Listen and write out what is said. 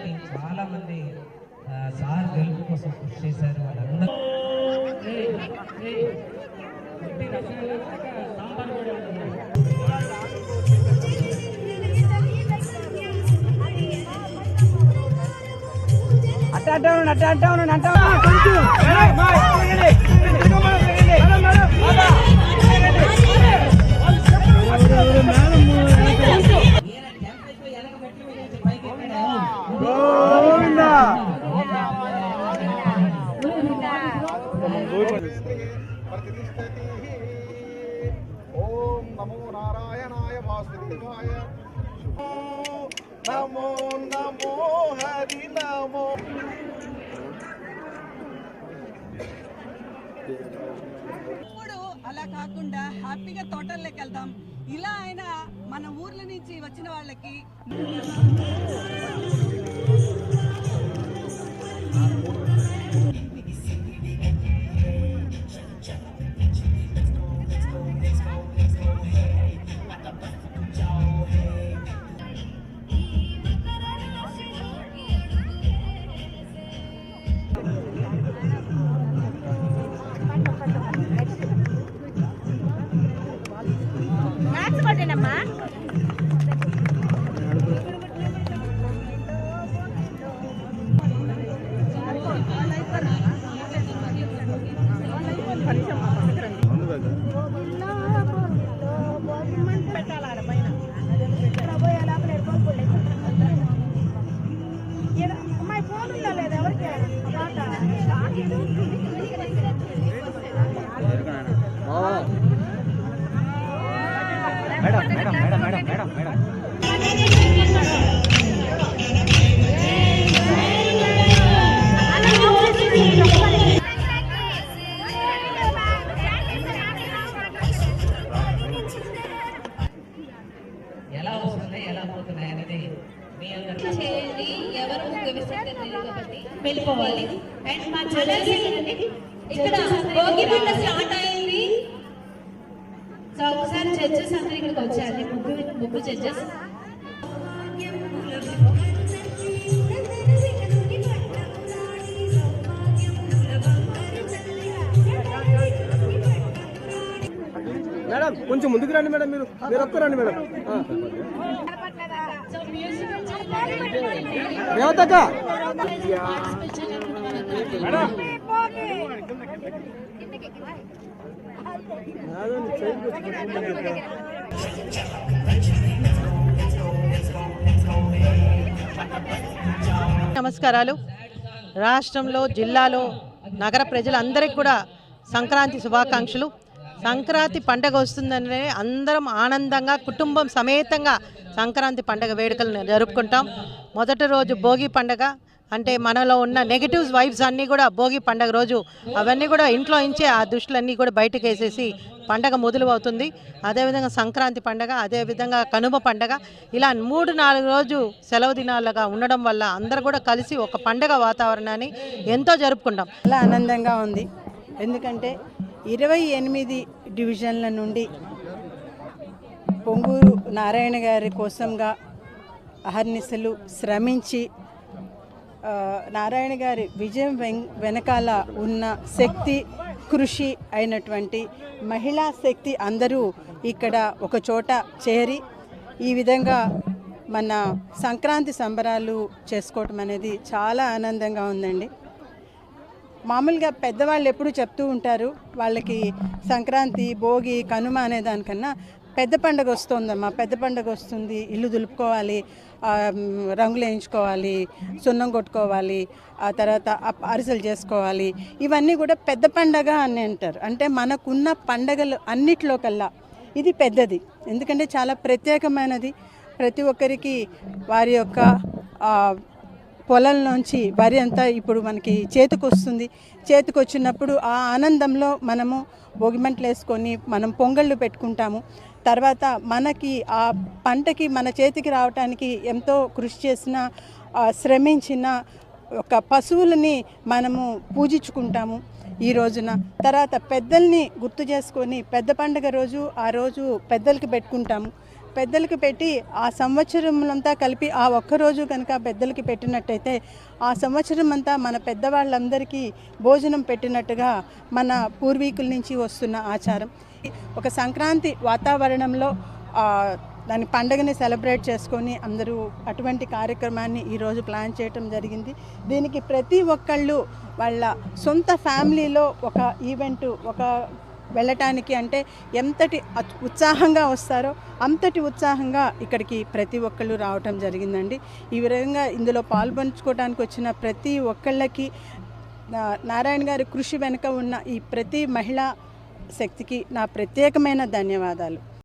మహిళా టీం చాలా మంది సార్ గెలుపు కోసం కృషి చేశారు వాళ్ళందరూ అట్ట అంటా ఉన్నాడు అట్ట అంటా ఉన్నాడు అట్ట ఓం నమో నారాయణాయ వాసుదేవాయ. నమో నమో హరి నమో. ఇప్పుడు అలా కాకుండా హ్యాపీగా తోటల్లోకి వెళ్దాం. ఇలా అయినా మన ఊర్ల నుంచి వచ్చిన వాళ్ళకి 干嘛 madam madam madam madam madam madam ఎలా వస్తున్నాయి ఎలా పోతున్నాయి అనేది మీ అందరికీ చేయండి ఎవరు ముగ్గు విసర్జన తెలియదు కాబట్టి వెళ్ళిపోవాలి అండ్ మా జడ్జెస్ ఇక్కడ భోగి పంట స్టార్ట్ అయింది సో ఒకసారి జడ్జెస్ అందరు ఇక్కడికి వచ్చారు ముగ్గు ముగ్గు జడ్జెస్ మేడం కొంచెం ముందుకు రండి మేడం మీరు మీరు ఒక్క రండి మేడం ఆ. రేవతక్క నమస్కారాలు. రాష్ట్రంలో జిల్లాలో నగర ప్రజలందరికీ కూడా సంక్రాంతి శుభాకాంక్షలు. సంక్రాంతి పండగ వస్తుందనే అందరం ఆనందంగా కుటుంబం సమేతంగా సంక్రాంతి పండగ వేడుకలను జరుపుకుంటాం. మొదటి రోజు భోగి పండగ. అంటే మనలో ఉన్న నెగిటివ్స్ వైబ్స్ అన్నీ కూడా భోగి పండగ రోజు అవన్నీ కూడా ఇంట్లో ఇంచే ఆ దుష్టులన్నీ కూడా బయటకు వేసేసి పండగ మొదలు అవుతుంది అదేవిధంగా సంక్రాంతి పండగ అదేవిధంగా కనుమ పండగ ఇలా మూడు నాలుగు రోజు సెలవు దినాలుగా ఉండడం వల్ల అందరూ కూడా కలిసి ఒక పండగ వాతావరణాన్ని ఎంతో జరుపుకుంటాం. చాలా ఆనందంగా ఉంది. ఎందుకంటే ఇరవై ఎనిమిది డివిజన్ల నుండి పొంగూరు నారాయణ గారి కోసంగా అహర్నిశలు శ్రమించి నారాయణ గారి విజయం వెం- వెనకాల ఉన్న శక్తి కృషి అయినటువంటి మహిళా శక్తి అందరూ ఇక్కడ ఒక చోట చేరి ఈ విధంగా మన సంక్రాంతి సంబరాలు చేసుకోవటం అనేది చాలా ఆనందంగా ఉందండి. మామూలుగా పెద్దవాళ్ళు ఎప్పుడు చెప్తూ ఉంటారు వాళ్ళకి సంక్రాంతి భోగి కనుమ అనే దానికన్నా పెద్ద పండగ వస్తుందమ్మా పెద్ద పండగ వస్తుంది. ఇల్లు దులుపుకోవాలి రంగులు వేయించుకోవాలి సున్నం కొట్టుకోవాలి ఆ తర్వాత అప్- అరిసెలు చేసుకోవాలి. ఇవన్నీ కూడా పెద్ద పండగ అని అంటారు. అంటే మనకున్న పండగలు అన్నిట్లో కల్లా ఇది పెద్దది. ఎందుకంటే చాలా ప్రత్యేకమైనది. ప్రతి ఒక్కరికి వారి యొక్క పొలంలోంచి వరి అంతా ఇప్పుడు మనకి చేతికి వస్తుంది చేతికి వచ్చినప్పుడు ఆ ఆనందంలో మనము భోగిమంటలు వేసుకొని మనం పొంగళ్ళు పెట్టుకుంటాము. తర్వాత మనకి ఆ పంటకి మన చేతికి రావటానికి ఎంతో కృషి చేసిన శ్రమించిన ఒక పశువులని మనము పూజించుకుంటాము ఈ రోజున. తర్వాత పెద్దల్ని గుర్తు చేసుకొని పెద్ద పండుగ రోజు ఆ రోజు పెద్దలకి పెట్టుకుంటాము. పెద్దలకు పెట్టి ఆ సంవత్సరములంతా కలిపి ఆ ఒక్క రోజు కనుక పెద్దలకి పెట్టినట్టయితే ఆ సంవత్సరం అంతా మన పెద్దవాళ్ళందరికీ భోజనం పెట్టినట్టుగా మన పూర్వీకుల నుంచి వస్తున్న ఆచారం. ఒక సంక్రాంతి వాతావరణంలో దాని పండగని సెలబ్రేట్ చేసుకొని అందరూ అటువంటి కార్యక్రమాన్ని ఈరోజు ప్లాన్ చేయటం జరిగింది. దీనికి ప్రతి ఒక్కళ్ళు వాళ్ళ సొంత ఫ్యామిలీలో ఒక ఈవెంట్ ఒక వెళ్ళటానికి అంటే ఎంతటి అత్- ఉత్సాహంగా వస్తారో అంతటి ఉత్సాహంగా ఇక్కడికి ప్రతి ఒక్కళ్ళు రావటం జరిగిందండి. ఈ విధంగా ఇందులో పాల్పంచుకోవడానికి వచ్చిన ప్రతి ఒక్కళ్ళకి నారాయణ గారి కృషి వెనుక ఉన్న ఈ ప్రతి మహిళా శక్తికి నా ప్రత్యేకమైన ధన్యవాదాలు.